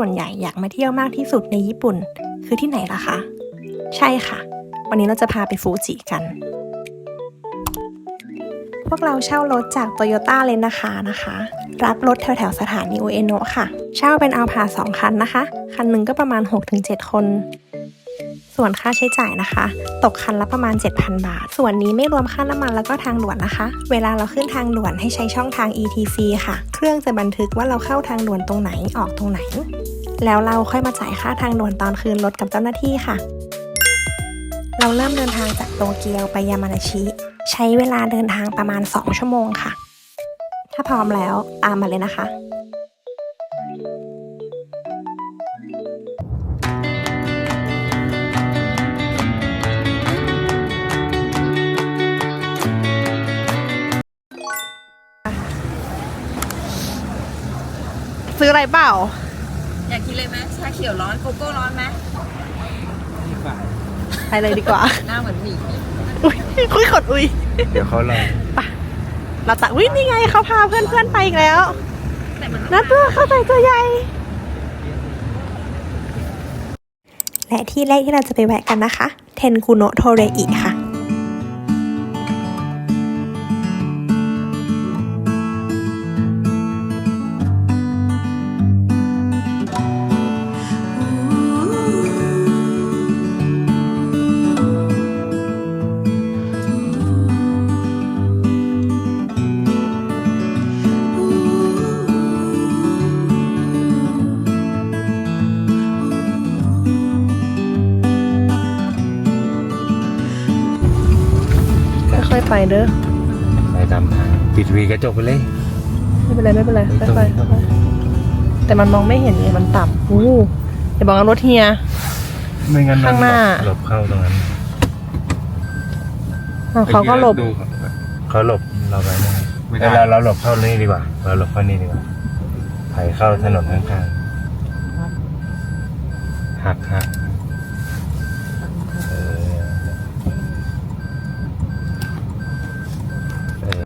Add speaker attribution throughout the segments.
Speaker 1: ส่วนใหญ่อยากมาเที่ยวมากที่สุดในญี่ปุ่น คือที่ไหนล่ะคะ ใช่ค่ะ วันนี้เราจะพาไปฟูจิกัน พวกเราเช่ารถจากโตโยต้าเลยนะคะนะคะ รับรถแถวแถวสถานีอุเอโนะค่ะ เช่าเป็นเอาพาสองคันนะคะ คันหนึ่งก็ประมาณ 6-7 คน ส่วนค่าใช้จ่ายนะคะ ตกคันละประมาณ 7,000 บาท ส่วนนี้ไม่รวมค่าน้ำมันแล้วก็ทางด่วนนะคะ เวลาเราขึ้นทางด่วนให้ใช้ช่องทาง ETC ค่ะ เครื่องจะบันทึกว่าเราเข้าทางด่วนตรงไหนออกตรงไหน แล้วเราค่อยมาจ่ายค่าทางด่วนตอนคืนรถกับเจ้าหน้าที่ค่ะ เราเริ่มเดินทางจากโตเกียวไปยามานาชิ ใช้เวลาเดินทางประมาณ 2 ชั่วโมงค่ะ ถ้าพร้อมแล้วตามมาเลยนะคะซื้ออะไรเปล่า
Speaker 2: อยากกินเลยไหมชาเขียวร้อนโกโก้ร้อนไหม
Speaker 1: ไปเลยดีกว่า
Speaker 2: หน้าเหมือนหมี่
Speaker 1: อุ้ยคุยขดอุ้ย
Speaker 3: เดี๋ยวเขาลอง
Speaker 1: เราจะวิ่งนี่ไงเขาพาเพื่อนๆไปอีกแล้ว
Speaker 2: แต่มัน
Speaker 1: นัดตัวเข้าใจตัวใหญ่ และที่แรกที่เราจะไปแวะกันนะคะ เทนคุโนะโทเรอิค่ะ เด้อ
Speaker 3: ไปตามทางปิดวีกระจกไปเลย
Speaker 1: ไม่เป็นไรไม่เป็นไร
Speaker 3: ไม่ต้อง
Speaker 1: ค่อยๆค่อยๆแต่มันมองไม่เห็นไงมันต่ำอู้อย่าบอกว่ารถเฮีย
Speaker 3: ไม่งั้น
Speaker 1: ข้างหน้า
Speaker 3: หลบเข้าตรงนั้น
Speaker 1: อ้าวเขาก็หลบ
Speaker 4: ดูครับ
Speaker 3: เขาหลบเราไปนะ
Speaker 4: ไม่ได้
Speaker 3: เราเราหลบเข้านี่ดีกว่า เราหลบเข้านี่ดีกว่าไถเข้าถนนข้างๆหักหักเออเออ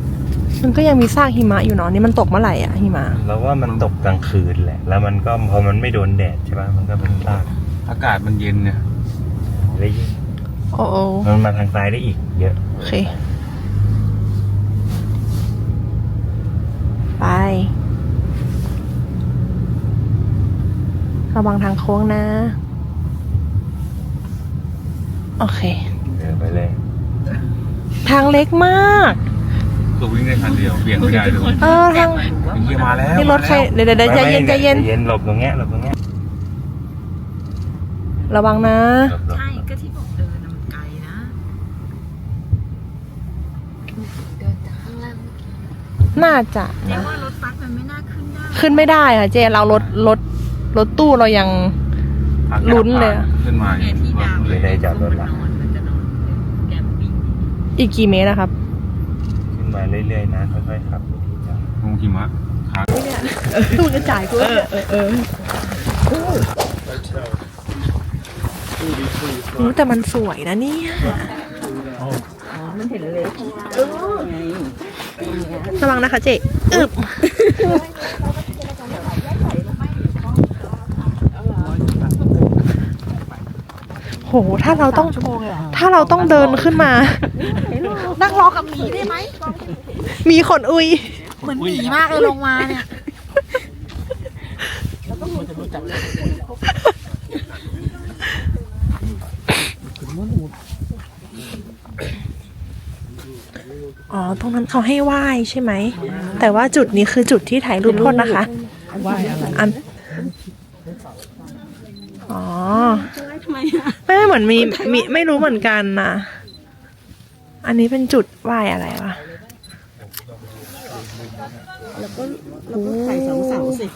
Speaker 1: มันก็ยังมีซากหิมะอยู่เนาะนี่มันตกเมื่อไหร่อะหิมะ
Speaker 3: เราว่ามันตกกลางคืนแหละ แล้วมันก็พอมันไม่โดนแดดใช่ป่ะมันก็เป็นซาก
Speaker 4: อากาศมันเย็นเนี่ย
Speaker 3: ได้ยิ่ง
Speaker 1: โอ้โอ
Speaker 3: มันมาทางซ้ายได้อีก เยอะ
Speaker 1: โอเคไประวังทางโค้งนะ โอเค
Speaker 3: เดินไปเลย
Speaker 1: ทางเล็กมาก
Speaker 4: ตัววิ่งได้คันเดียวเบี่ยงไม่ได้เลย
Speaker 1: เออทาง
Speaker 4: เฮียมาแล้ว
Speaker 1: นี่รถใครเดี๋ยวเดี๋ยวเดี๋ยวใจเย็นใจเย็น
Speaker 3: ใจเย็นหลบตรงเนี้ยหลบตรงเนี้ย
Speaker 1: ระวังนะ
Speaker 3: หลบหลบ
Speaker 2: ใช่ก็ที่บอกเดินน่ะมันไกลนะเดินจากข้างล่างเมื่อกี้
Speaker 1: น่าจะ
Speaker 2: เจ๊
Speaker 1: นะ
Speaker 2: ว่ารถบัสมันไม่น่าขึ้นได้
Speaker 1: ขึ้นไม่ได้ค่ะเจเรารถรถรถตู้เรายังลุ้นเลยอะ
Speaker 4: ขึ้นมา
Speaker 2: ไงที่ดาว
Speaker 3: ไม่ได้จอดรถละ
Speaker 2: นอนมันจะนอนแกมปิ้ง
Speaker 1: อีกกี่เมตรนะครับ
Speaker 3: ขึ้น มาเรื่อยๆนะค่อยๆขับ
Speaker 4: ลงหิมะขา
Speaker 1: ตู้จะจ่ายกูเออเออเออแต่มันสวยนะเนี่ยมันเห็นเลยระวังนะคะเจ๊อึบ โห ถ้าเราต้องถ้าเราต้องเดินขึ้นมา นั่งรอกับหมีได้ไหม มีขนอุย
Speaker 2: เหมือนหมีมากเลยลงมาเนี่ย
Speaker 1: อ๋อ ตรงนั้นเขาให้ไหว้ใช่ไหม แต่ว่าจุดนี้คือจุดที่ถ่ายรูปโทษนะคะ ไหว้อะไร อัน อ๋อ ไม่เหมือนมีมีไม่รู้เหมือนกันนะอันนี้เป็นจุดไหว้อะไรวะ แล้วก็แล้วก็ใส่เสาเสาสิ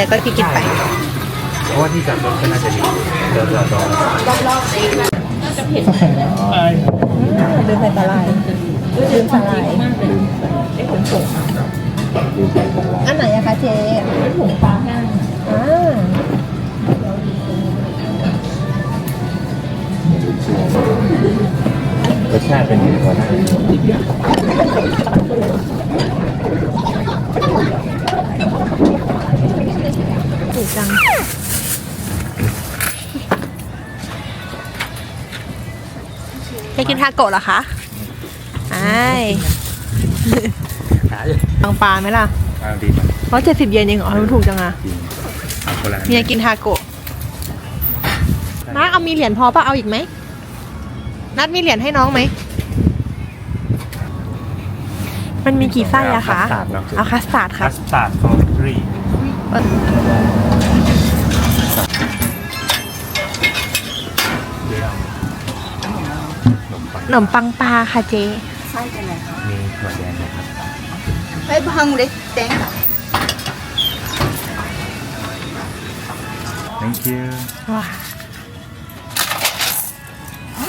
Speaker 1: อะไรก็กินกินไป
Speaker 3: เพราะว่าที่จอดรถก็น่าจะดีเดินจอดรถ
Speaker 1: ลืมใส่สลายลืมสลายอันไหนอะคะเจ๊ถุงปลาแห้งอ่าร
Speaker 3: สชาติเป็นยังไงวะน่
Speaker 1: ถูกจัง จะกินทาโกะเหรอคะไอ้บางปลาไหมล่ะ
Speaker 3: อ้าวดีมาก
Speaker 1: เพราะเจ็ดสิบเยนเองเหรอมันถูกจังอะ
Speaker 3: จริงเอาคนละอัน
Speaker 1: เมียกินทาโกะนัดเอามีเหรียญพอป่ะเอาอีกไหม นัดมีเหรียญให้น้องไหม มันมีกี่ไส้อะคะ
Speaker 3: คัสตาร์ดเนาะ
Speaker 1: เอาคัสตาร์ดครั
Speaker 3: คั
Speaker 1: บ
Speaker 3: สตาร์ดฟอร์ทรีขนมปัง
Speaker 1: ข นมปังปลาค่ะเจ
Speaker 3: มีถั่วแดงนะครับ
Speaker 2: ไอ้พังเล็กแตง
Speaker 3: thank you
Speaker 1: ว้า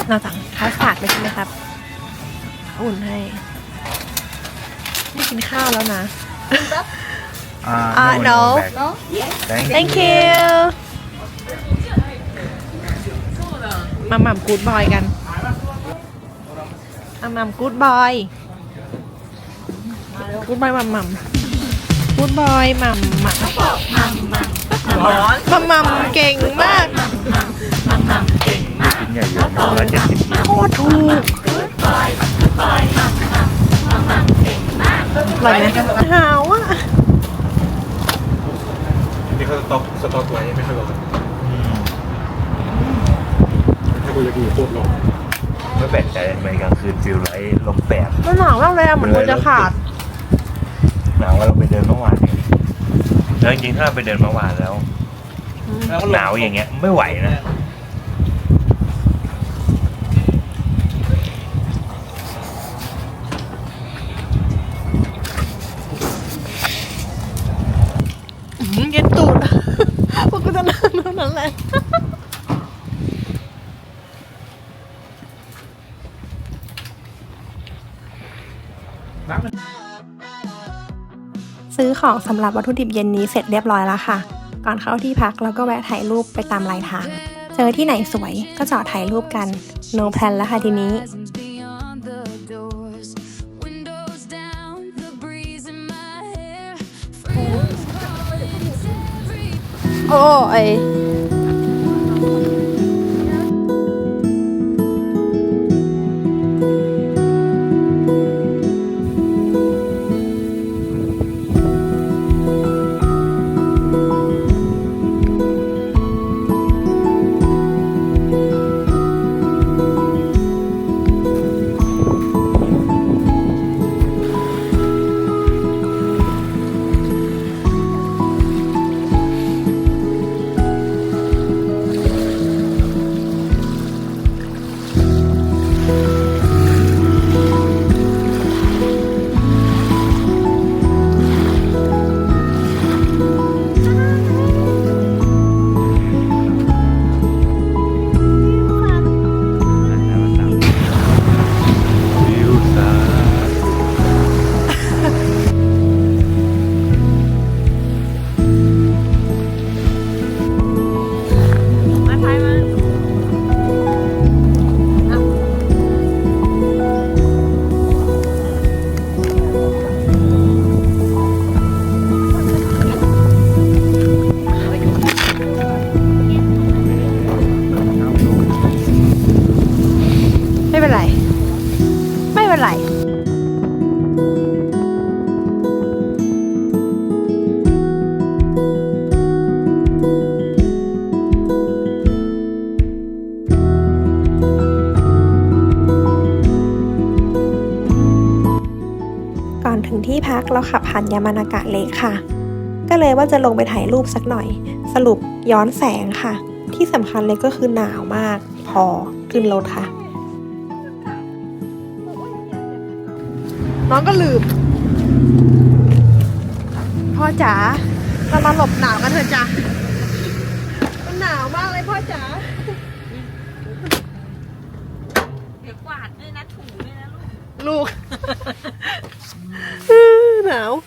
Speaker 1: เราสั่งคัสตาร์ดเลยใช่ไหมครับอุ่นให้ไม่กินข้าวแล้วนะ
Speaker 3: อ่า
Speaker 1: อ่า no
Speaker 3: back. thank you
Speaker 1: thank you มาหม่ำกูดบอยกัน มาหม่ำกูดบอยกูดบอยหม่ำหม่ำกูดบอยหม่ำหม่ำหม่ำหม่ำเก่งมาก
Speaker 3: ชิ้นใหญ่เยอะนะร้อยเจ็ดสิบเยน
Speaker 1: โคตรถูกอร่อยไหมหาวอะ
Speaker 4: นี่เขาสต็อกสต็อกไว้ไม่ให้ลง
Speaker 3: อืม
Speaker 4: ถ้ากูจะกินโคตรลง
Speaker 3: ไม่แปลกใจทำไมกลางคืนฟิลไลท์ลบแปด
Speaker 1: มันหนาวมากเลยอะเหมือนมันจะขาด
Speaker 3: หนาวกว่าเราไปเดินเมื่อวานเนี่ยแล้วจริงๆถ้าเราไปเดินเมื่อวานแล้วหนาวอย่างเงี้ยไม่ไหวนะ
Speaker 1: อื้อหือเย็นตูด พวกกูจะนั่งเท่านั้นแหละ ซื้อของสำหรับวัตถุดิบเย็นนี้เสร็จเรียบร้อยแล้วค่ะ ก่อนเข้าที่พักแล้วก็แวะถ่ายรูปไปตามรายทาง เจอที่ไหนสวยก็จอดถ่ายรูปกัน โนแพลนแล้วค่ะทีนี้โอ้ย กเราขับผ่านยามานากะเล็กค่ะ ก็เลยว่าจะลงไปถ่ายรูปสักหน่อย สรุปย้อนแสงค่ะ ที่สำคัญเลยก็คือหนาวมาก พอขึ้นรถค่ะ น้องก็ลืม พ่อจ๋าเรามาหลบหนาวกันเถอะจ้ะมันหนาวมากเลยพ่อจ๋าลูกหนาว
Speaker 3: นี่ now.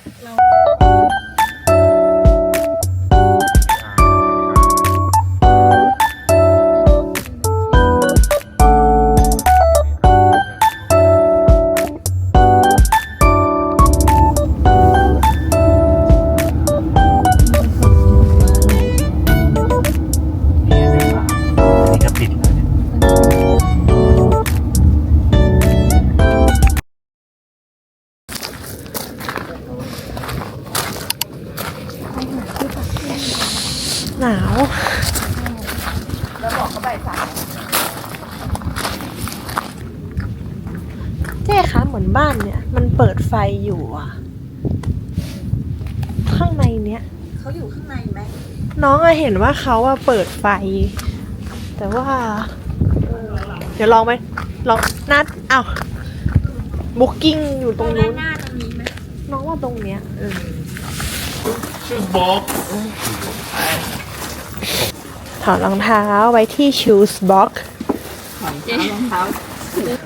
Speaker 3: เห็
Speaker 1: นว่าเขา
Speaker 2: อะ
Speaker 1: เปิดไฟ แต่ว่า เดี๋ยวลองไหมลองนัดเอาบุ๊กกิ้งอยู่ตรงนู้น
Speaker 2: หน้าตรงนี้ไหม
Speaker 1: น้องว่าตรงเนี้ยเออ
Speaker 3: ชื่อบอก
Speaker 1: ถอดรองเท้าไว้ที่ shoes box
Speaker 2: เจ๊รองเท้า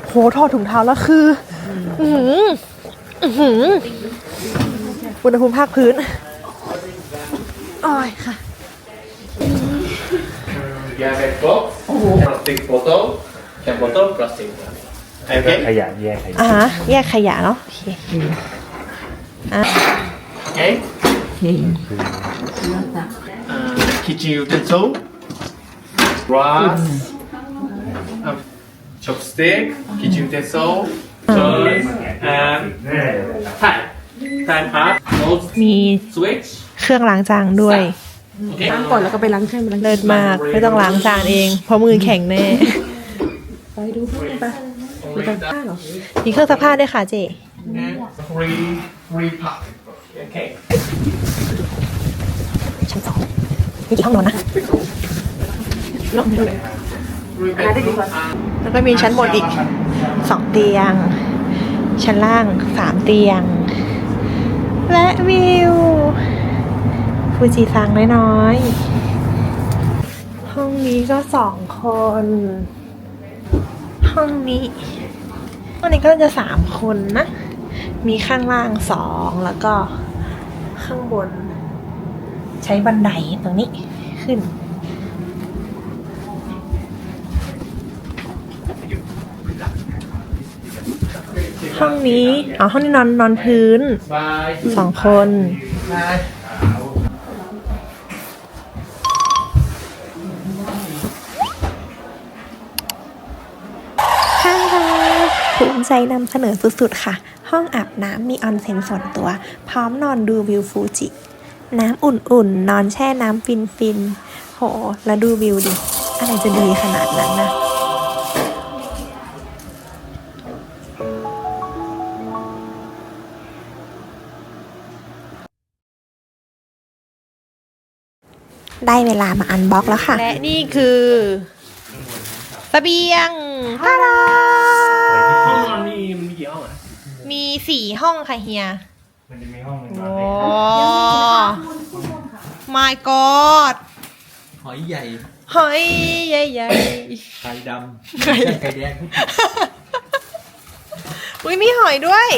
Speaker 1: โหถอดถุงเท้าแล้วคือ อือหืออือหืออุณหภูมิภาคพื้นอ้อยค่ะ
Speaker 5: Yeah, red box, plastic bottle, can bottle, plastic.
Speaker 3: แล้วก็
Speaker 5: Okay.
Speaker 3: ขยะแยกขยะ
Speaker 1: อ่าฮะแยกขยะเนาะโอเค
Speaker 5: Okay. Uh, kitchen utensil, brass, um, chopstick, kitchen utensil, tools, and time. Time part, nose
Speaker 1: มี
Speaker 5: switch.
Speaker 1: เครื่องล้างจานด้วย
Speaker 5: Okay.
Speaker 2: ก่อนแล้วก็ไปล้างเครื่องไปล้าง
Speaker 1: เลิศมาก ไม่ต้องล้างจานเอง เพราะมือแข็งแน่
Speaker 2: ไปดูข้างในไปมีตผ้าเหรอ
Speaker 1: มีเครื่องซักผ้าด้วยค่ะเจ
Speaker 5: And three, three part. Okay.
Speaker 1: ชั้นสองมีกี่ห้องนอนนะ
Speaker 5: Three bedroom and
Speaker 1: แล้วก็มีชั้นบนอีกสองเตียง ชั้นล่างสามเตียง และวิว ฟูจิซังน้อยๆ ห้องนี้ก็สองคน ห้องนี้ห้องนี้ก็จะสามคนนะ มีข้างล่างสองแล้วก็ข้างบน ใช้บันไดตรงนี้ขึ้นห้องนี้ อ๋อ ห้องนี้นอนนอนพื้น
Speaker 5: five.
Speaker 1: สองคน ใจนำเสนอสุดๆค่ะ ห้องอาบน้ำมีออนเซ็นส่วนตัว พร้อมนอนดูวิวฟูจิ น้ำอุ่นๆ นอนแช่น้ำฟินๆ โห แล้วดูวิวดิ อะไรจะดีขนาดนั้นนะได้เวลามาอันบ็อกแล้วค่ะ และนี่คือสเสบียงตาดา สี่ห้องค่ะเฮีย
Speaker 3: มันจะมีห้องหนึงน
Speaker 1: โอ้
Speaker 3: อนให้
Speaker 1: my god
Speaker 4: หอยใหญ่
Speaker 1: หอยใหญ่
Speaker 4: ไข่ดำ
Speaker 1: ๆไข่
Speaker 4: ไข่แดง
Speaker 1: อุ้ยมีหอยด้วย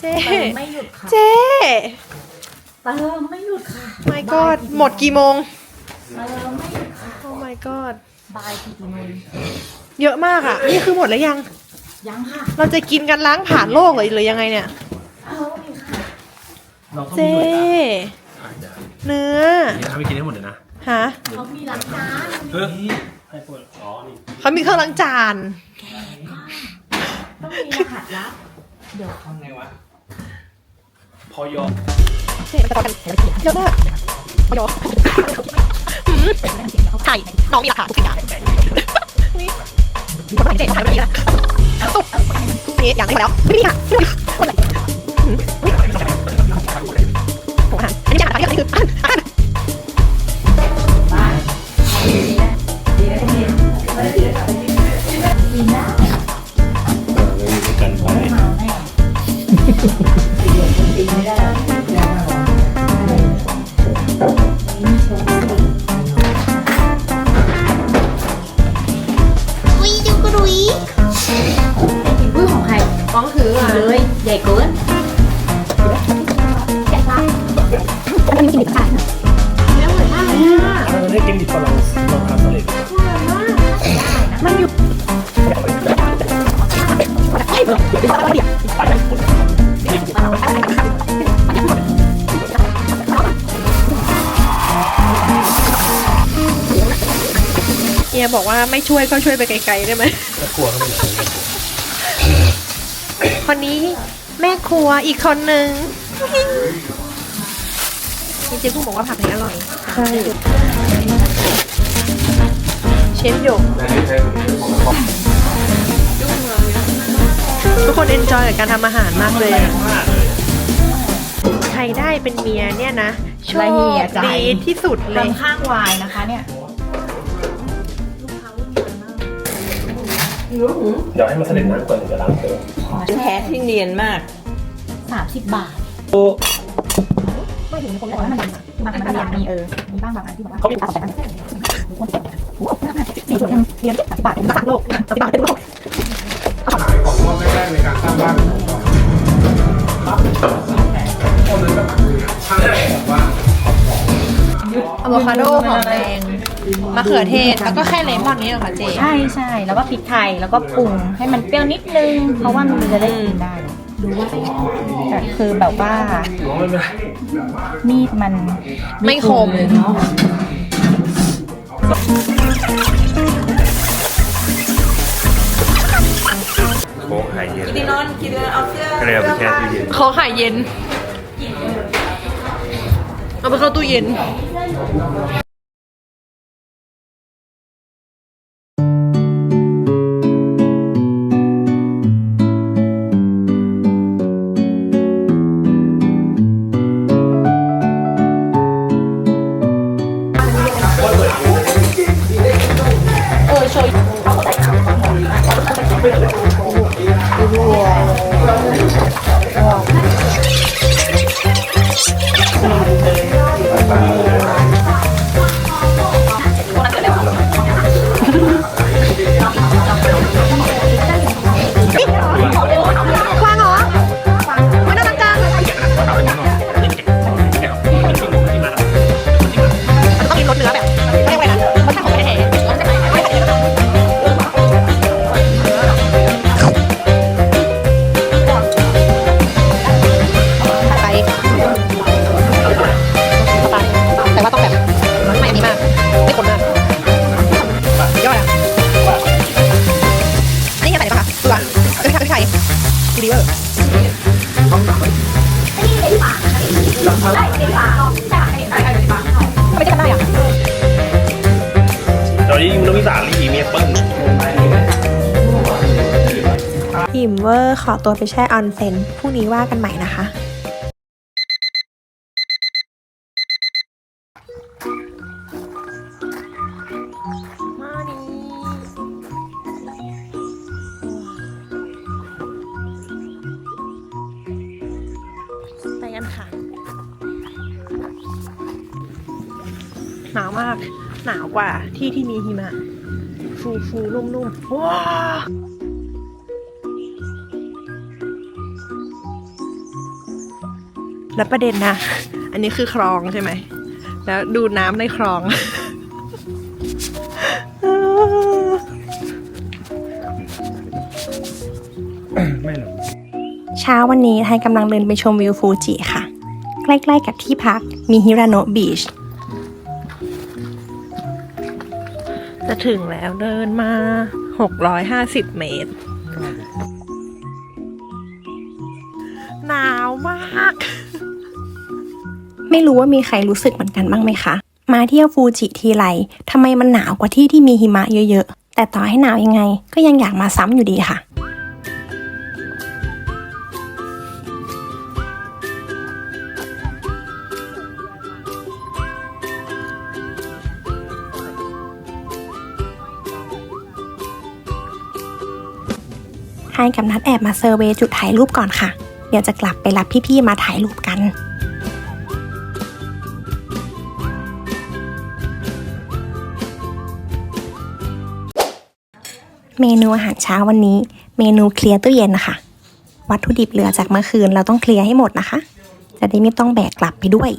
Speaker 1: เจ๊
Speaker 2: ไม่หยุดค่ะ
Speaker 1: เจ๊
Speaker 2: เติมไม่หยุดค่ะ
Speaker 1: my god หมดกี่โมง
Speaker 2: เติมไม่หยุดค่ะ
Speaker 1: oh my god
Speaker 2: บายกี่โมง
Speaker 1: เยอะมากอะ นี่คือหมดแล้วยัง
Speaker 2: ยังค่ะ
Speaker 1: เราจะกินกันล้างผ่านโลกเลยหรือยังไงเนี่ย
Speaker 2: เอาอีกค่ะ
Speaker 5: เราต้อง
Speaker 1: เจ๊เนื้อ
Speaker 5: นี่ทำให้กินให้หมดเลยนะ
Speaker 1: ฮะ
Speaker 2: เขามีล้างจาน
Speaker 5: เฮ้ยให้ปวดอ๋อนี่
Speaker 1: เขามีเครื่องล้างจาน
Speaker 2: ต้องมีรหัสลับ
Speaker 5: ทำไงวะ พอยอ
Speaker 1: เจ๊ไปต่อกันเยอะมากพยอหืมไข่น้องมีหลักฐานทุกสิ่งอย่าง นี่คนไหนเจ๊ถ่ายแบบนี้นะตุ๊บนี่อย่างนี้มาแล้วไม่มีค่ะไม่มีคนไหนหืมอาหารอันนี้ไม่ใช่อาหารอันนี้คือ ฮียบอกว่าไม่ช่วยก็ช่วยไปไกลๆได้ไหม
Speaker 3: กลัวเขาไม่ถึง
Speaker 1: คนนี้แม่ครัวอีกคนหนึ่งจริงๆคุณบอกว่าผักนี้อร่อย
Speaker 2: ใช่
Speaker 1: เชฟหยกทุกคนเอนจอยกับการทำอาหารมากเลยอะใครได้เป็นเมียเนี่ยนะโช
Speaker 6: ละเหี่
Speaker 1: ค
Speaker 6: ยใจ
Speaker 1: ดีที่สุดเลย
Speaker 6: ทำข้างวายนะคะเนี่ย
Speaker 3: เดี๋ยวให้มันเสด็จน้ำก่อนถึงจะล้างเติม
Speaker 2: แท้ที่เนียนมาก
Speaker 6: สามสิบบาทไม่ถึงคนบอกว่ามันบางอันมันมีเออ มีบ้างบางอันที่บอกว่าเขาตัดแต่สี่ส่วนเรียนบาทเป็นบาทโลกบาทเป็นโลก
Speaker 1: อะโวคาโดหอมแดงมะเขือเทศ แล้วก็แค่เลมอนนี้เหรอคะเจ
Speaker 6: ใช่ใช่แล้วก็พริกไทยแล้วก็ปรุงให้มันเปรี้ยวนิดนึง เพราะว่ามันจะได้กินได้ดูว่าแต่คือแบบว่า มีดมัน
Speaker 1: ไม่คม
Speaker 3: โค้งหายเย็นกินนอนกินเอาเสื้อก็เลยเอาไปแช่ตู้เย็น
Speaker 1: ขอไข่เย็น เอาไปเข้าตู้เย็น Thank you. เวอร์ขอตัวไปแช่ออนเซ็นพรุ่งนี้ว่ากันใหม่นะคะมาดีไปกันค่ะหนาวมาก หนาวกว่าที่ที่มีหิมะ ฟูฟูนุ่มนุ่มๆว้า แล้วประเด็นนะ อันนี้คือคลองใช่ไหม แล้วดูน้ำในคลอง
Speaker 3: ไม่หรอก
Speaker 1: เช้าวันนี้ไทยกำลังเดินไปชมวิวฟูจิค่ะ ใกล้ๆกับที่พักมีฮิราโนะบีช จะถึงแล้วเดินมา 650 เมตร ไม่รู้ว่ามีใครรู้สึกเหมือนกันบ้างไหมคะ มาเที่ยวฟูจิทีไรทำไมมันหนาวกว่าที่ที่มีหิมะเยอะๆ แต่ต่อให้หนาวยังไง ก็ยังอยากมาซ้ำอยู่ดีค่ะให้กับนัดแอบมาเซอร์เวยจุดถ่ายรูปก่อนค่ะ เดี๋ยวจะกลับไปรับพี่ๆมาถ่ายรูปกัน เมนูอาหารเช้าวันนี้ เมนูเคลียร์ตู้เย็นนะคะวัตถุดิบเหลือจากเมื่อคืนเราต้องเคลียร์ให้หมดนะคะ จะได้ไม่ต้องแบกกลับไปด้วย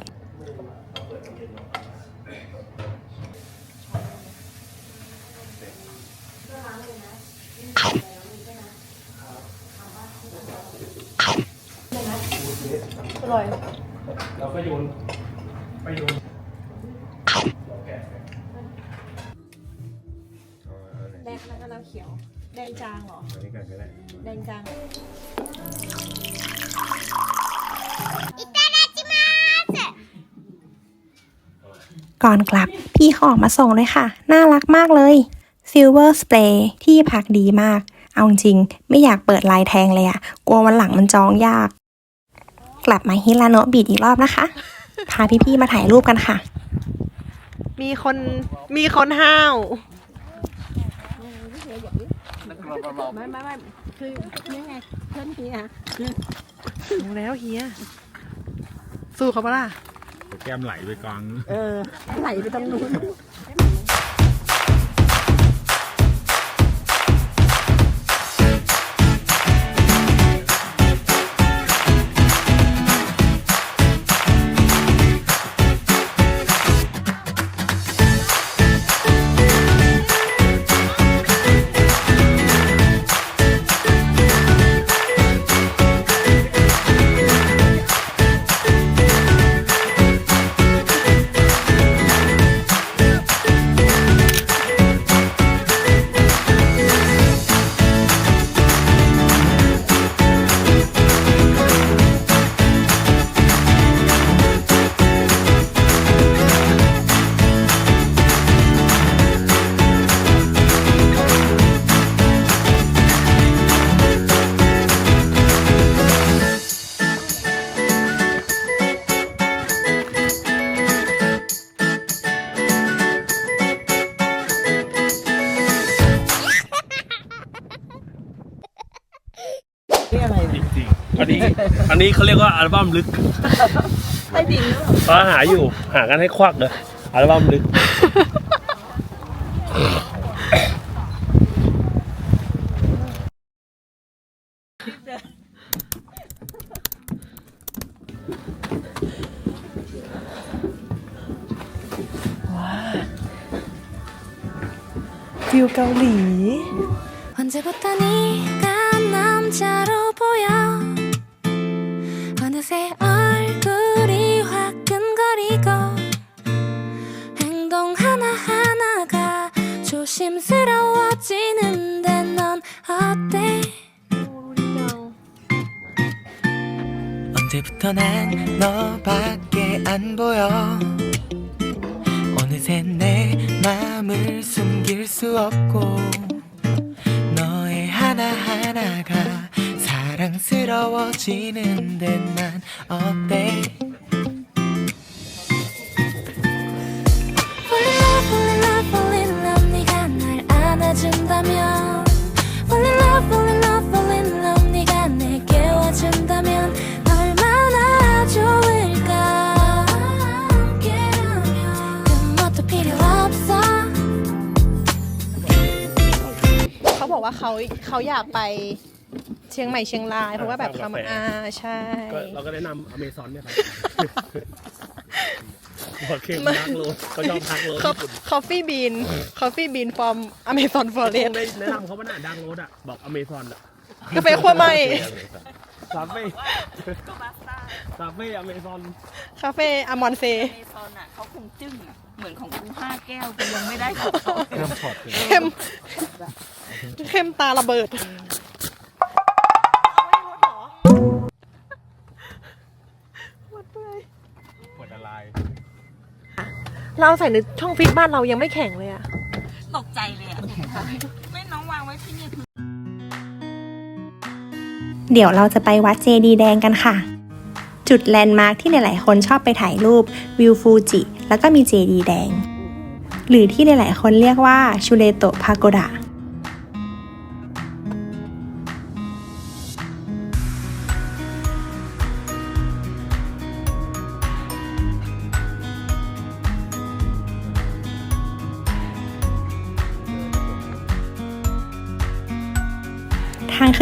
Speaker 3: เเขี
Speaker 2: ยว แดงจางเหรอ
Speaker 4: อันนี้กันก็ได้
Speaker 2: แดงจาง
Speaker 7: ก่อนกลับ พี่เขาออกมาส่งเลยค่ะ น่ารักมากเลย Silver Spray ที่พักดีมาก เอาจริงๆไม่อยากเปิดลายแทงเลยอะกลัววันหลังมันจองยาก กลับมาฮิราโนะบีดอีกรอบนะคะ พาพี่ๆมาถ่ายรูปกันค่ะ
Speaker 1: มีคนมีคนห้าว ไม่ไม่ไม่คือนี่ไงเพื่อนเฮียดูแล้วเฮีย สู้เขาปะล่ะ
Speaker 4: แก้มไหลไปกอง
Speaker 1: เออ ไหลไปตรงนู้น
Speaker 8: บั้มลึกใต้ดินเพราะหาอยู่ หากันให้ควักเลยอัลบั้มลึก
Speaker 1: ฟิลเกาหลี
Speaker 9: 언제부터 네가 남자로 보여 조심스러워지는데 넌 어때?
Speaker 10: 언제부터 난 너밖에 안 보여? 어느새 내 맘을 숨길 수 없고 너의 하나하나가 사랑스러워지는데 난 어때
Speaker 9: 안아준다면 Fall in love, fall in love, fall in love 네가 내게 와준다면 얼마나 좋을까 함께라면 그것도 필요 없어
Speaker 1: เขาบอกว่าเขาเขาอยากไปเชียงใหม่เชียงราย เพราะว่าแบบเขามาอ่าใช่
Speaker 8: ก็เราก็แนะนำอเมซอนเนี่ยครับ หัวเข้มทักโลเขาชอบทักโล
Speaker 1: คอฟฟี่บีนคอฟฟี่บีนฟอร์มอเมซอนฟอเรส
Speaker 8: ได้แนะนำเขาว่าน่ะดังโรดอะ บอกอเมซอนอะ
Speaker 1: กาแฟขั้วไหม
Speaker 8: คาเฟ่คาเฟ่อเมซอน
Speaker 1: คาเฟ่อมอนเซ
Speaker 2: เมซอนอะเขาคงจึ้งอะเหมือนของกูห้าแก้วกูยังไม่ได้ของเขา
Speaker 4: เครื่องช็อตเลย
Speaker 1: เข้มเข้มตาระเบิด เราใส่ในช่องฟิตบ้านเรายังไม่แข็งเลยอะ
Speaker 2: ตกใจเลยอะไม่น้องวางไว้ที่นี่คือ
Speaker 7: เดี๋ยวเราจะไปวัดเจดีย์แดงกันค่ะ จุดแลนด์มาร์คที่หลายๆคนชอบไปถ่ายรูปวิวฟูจิ แล้วก็มีเจดีย์แดง หรือที่หลายๆคนเรียกว่าชูเรโตะพาโกดะ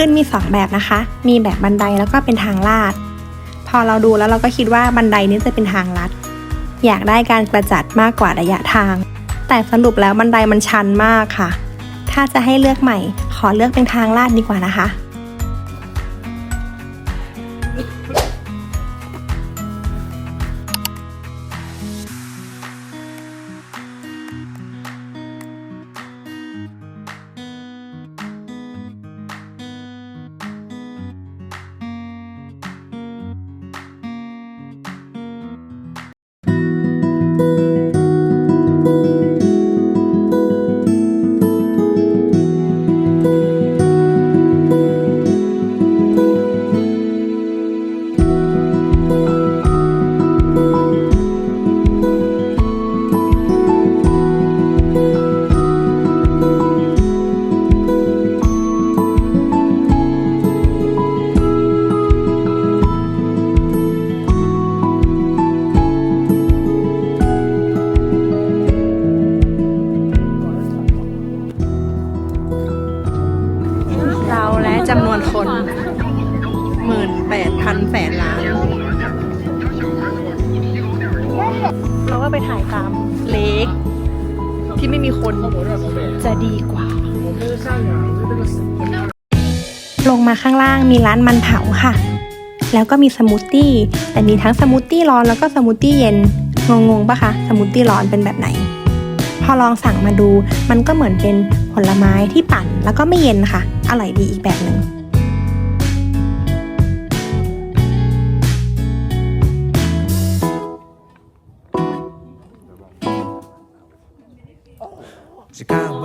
Speaker 7: ขึ้นมี 2 แบบนะคะ มีแบบบันไดแล้วก็เป็นทางลาด พอเราดูแล้วเราก็คิดว่าบันไดนี้จะเป็นทางลัด อยากได้การกระจัดมากกว่าระยะทาง แต่สรุปแล้วบันไดมันชันมากค่ะ ถ้าจะให้เลือกใหม่ ขอเลือกเป็นทางลาดดีกว่านะคะ
Speaker 11: ที่ไม่มีคนจะดีกว่า
Speaker 7: ลงมาข้างล่างมีร้านมันเผาค่ะ แล้วก็มีสมูทตี้แต่มีทั้งสมูทตี้ร้อนแล้วก็สมูทตี้เย็น งงๆปะคะ สมูทตี้ร้อนเป็นแบบไหน พอลองสั่งมาดู มันก็เหมือนเป็นผลไม้ที่ปั่นแล้วก็ไม่เย็นค่ะ อร่อยดีอีกแบบหนึ่ง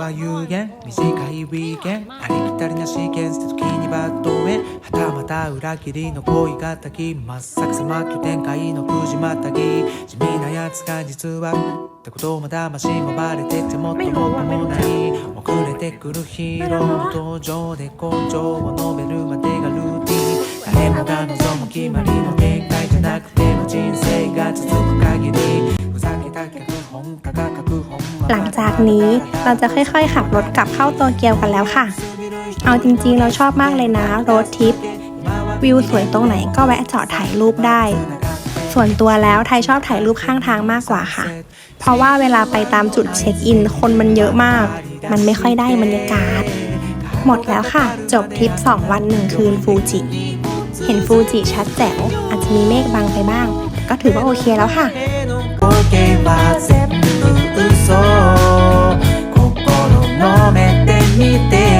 Speaker 1: は有限短いウィーケン。ありきたりなシーケンスで時にバッドウェイはたまた裏切りの恋がたき真っ逆さま急展開のくじまたぎ地味なやつが実はってこともだましもバレててもっともっともない。遅れてくるヒーローの登場で根性を述べるまでがルーティン。誰もが望む決まりの展開じゃなくても人生が続く限り。ふざけた脚本家が脚本
Speaker 7: หลังจากนี้เราจะค่อยๆ ขับรถกลับเข้าโตเกียวกันแล้วค่ะ เอาจริงๆ เราชอบมากเลยนะรถทิป วิวสวยตรงไหนก็แวะจอดถ่ายรูปได้ ส่วนตัวแล้วไทยชอบถ่ายรูปข้างทางมากกว่าค่ะ เพราะว่าเวลาไปตามจุดเช็คอิน คนมันเยอะมาก มันไม่ค่อยได้บรรยากาศ หมดแล้วค่ะ จบทริป 2 วันหนึ่งคืนฟูจิ เห็นฟูจิชัดแจ๋วอาจจะมีเมฆบังไปบ้าง ก็ถือว่าโอเคแล้วค่ะ
Speaker 1: 너의